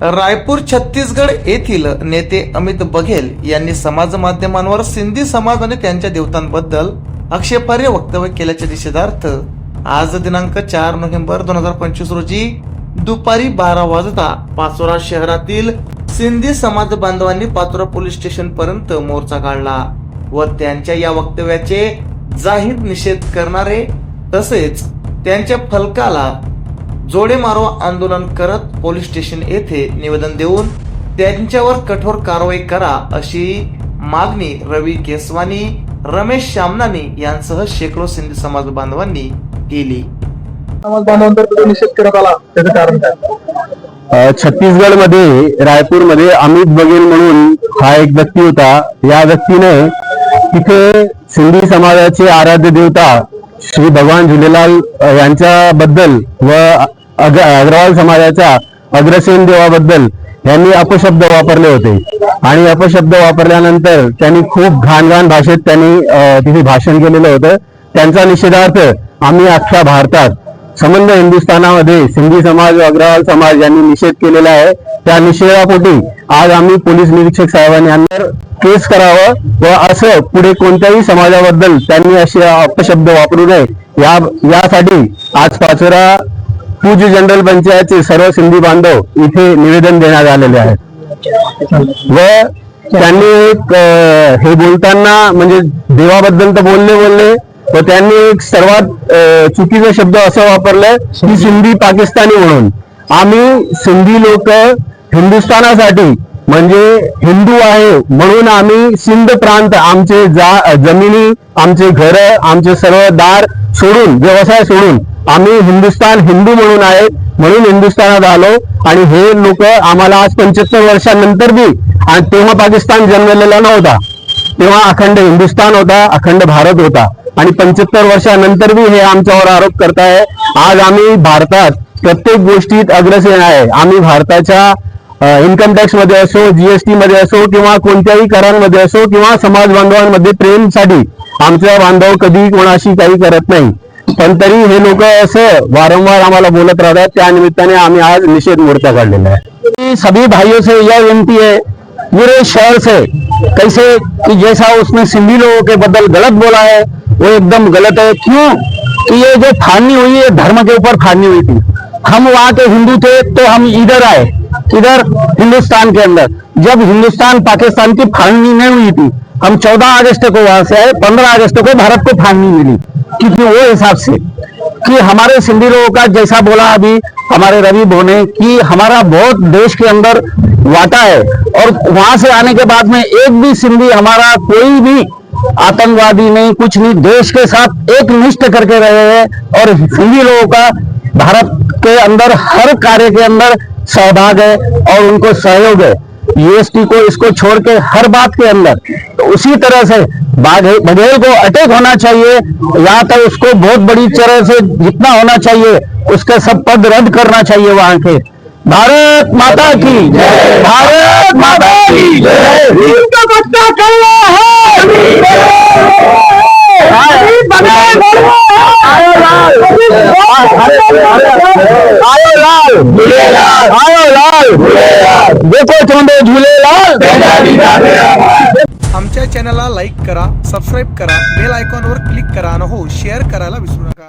रायपूर छत्तीसगड येथील नेते अमित बघेल यांनी समाज माध्यमांवर सिंधी समाज आणि त्यांच्या देवतांबद्दल आक्षेपार्ह वक्तव्य केल्याच्या निषेधार्थ आज दिनांक चार नोव्हेंबर दोन हजार पंचवीस रोजी दुपारी बारा वाजता पाचोरा शहरातील सिंधी समाज बांधवांनी पाचोरा पोलीस स्टेशन पर्यंत मोर्चा काढला व त्यांच्या या वक्तव्याचे जाहीर निषेध करणारे तसेच त्यांच्या फलकाला जोडे मारो आंदोलन करत पोलीस स्टेशन येथे निवेदन देऊन त्यांच्यावर कठोर कारवाई करा अशी मागणी रवी केसवानी रमेश शामनानी यांसह शेकडो सिंधी समाज बांधवांनी केली. समाज निषेध करत आला. त्याचं कारण काय? छत्तीसगडमध्ये रायपूरमध्ये अमित बघेल म्हणून हा एक व्यक्ती होता. या व्यक्तीने तिथे सिंधी समाजाचे आराध्य देवता श्री भगवान झुलेलाल यांच्याबद्दल व अग्रवाल समाजाच्या अग्रसेन देवाबद्दल यांनी अपशब्द वापरले होते. आणि अपशब्द वापरल्यानंतर त्यांनी खूप घाण घाण भाषेत त्यांनी तिथे भाषण केलेलं होतं. त्यांचा निषेधार्थ आम्ही अख्ख्या भारतात संबंध हिंदुस्थानामध्ये सिंधी समाज अग्रवाल समाज यांनी निषेध केलेला आहे. त्या निषेधापोटी आज आम्ही पोलीस निरीक्षक साहेबांनी यांना केस करावं व असं पुढे कोणत्याही समाजाबद्दल त्यांनी असे अपशब्द वापरू नये. या यासाठी आज पाचोरा पूज्य जनरल पंचायतचे सर्व सिंधी बांधव इथे निवेदन देण्यात आलेले आहे व त्यांनी एक हे बोलताना म्हणजे देवाबद्दल तर बोलले बोलले व त्यांनी एक सर्वात चुकीचा शब्द असं वापरलं की सिंधी पाकिस्तानी म्हणून. आम्ही सिंधी लोक हिंदुस्थानासाठी म्हणजे हिंदू आहे म्हणून आम्ही सिंध प्रांत आमचे जा जमिनी आमचे घर आमचे सर्व दार सोडून व्यवसाय सोडून आम्ही हिंदुस्थान हिंदू म्हणून आहे म्हणून हिंदुस्थानात आलो. आणि हे लोक आम्हाला आज पंच्याहत्तर वर्षानंतर बी आणि तेव्हा पाकिस्तान जन्मलेला नव्हता. तेव्हा अखंड हिंदुस्थान होता अखंड भारत होता. आणि पंच्याहत्तर वर्षानंतर बी हे आमच्यावर आरोप करताय. आज आम्ही भारतात प्रत्येक गोष्टीत अग्रसेन आहे. आम्ही भारताच्या इन्कम टॅक्समध्ये असो जीएसटी मध्ये असो किंवा कोणत्याही करांमध्ये असो किंवा समाज बांधवांमध्ये प्रेमसाठी आमचा बांधव कधी कोणाशी काही करत नाही. पण तरी हे लोक असं वारंवार आम्हाला बोलत राहतात. त्या आम्ही आज निषेध मोर्चा काढलेला सभी भाइयों से यह विनती है, पूरे शहर से कैसे कि जैसा उसने सिंधी लोगों के बदल गलत बोला है, वो एकदम गलत है। क्यों? कि ये जो फाड़नी हुई है धर्म के ऊपर फाड़नी हुई थी। हम वहाँ के हिंदू थे तो हम इधर आए, इधर हिंदुस्तान के अंदर। जब हिंदुस्तान पाकिस्तान की फाड़नी नहीं हुई थी हम 14 अगस्त को वहाँ से आए 15 अगस्त को भारत को फाड़नी मिली। क्योंकि वो हिसाब से कि हमारे सिंधी लोगों का जैसा बोला अभी हमारे रवि भोने कि हमारा बहुत देश के अंदर वाटा है और वहाँ से आने के बाद में एक भी सिंधी हमारा कोई भी आतंकवादी नहीं, कुछ नहीं, देश के साथ एक निष्ठ करके रहे हैं और सिंधी लोगों का भारत के अंदर, हर कार्य के अंदर सहभाग है और उनको सहयोग है। यूएसटी को इसको छोड़ के हर बात के अंदर तो उसी तरह से बघेल को अटैक होना चाहिए यहाँ तक उसको बहुत बड़ी तरह से जितना होना चाहिए उसके सब पद रद्द करना चाहिए वहाँ के। भारत माता की भारत माता का बच्चा कल्ला आयो लाल आयो लाल देखो चोंडे झूलेलाल. आमच्या चॅनलला लाईक करा सबस्क्राईब करा बेल आयकॉनवर क्लिक करा आणि हो शेअर करायला विसरू नका.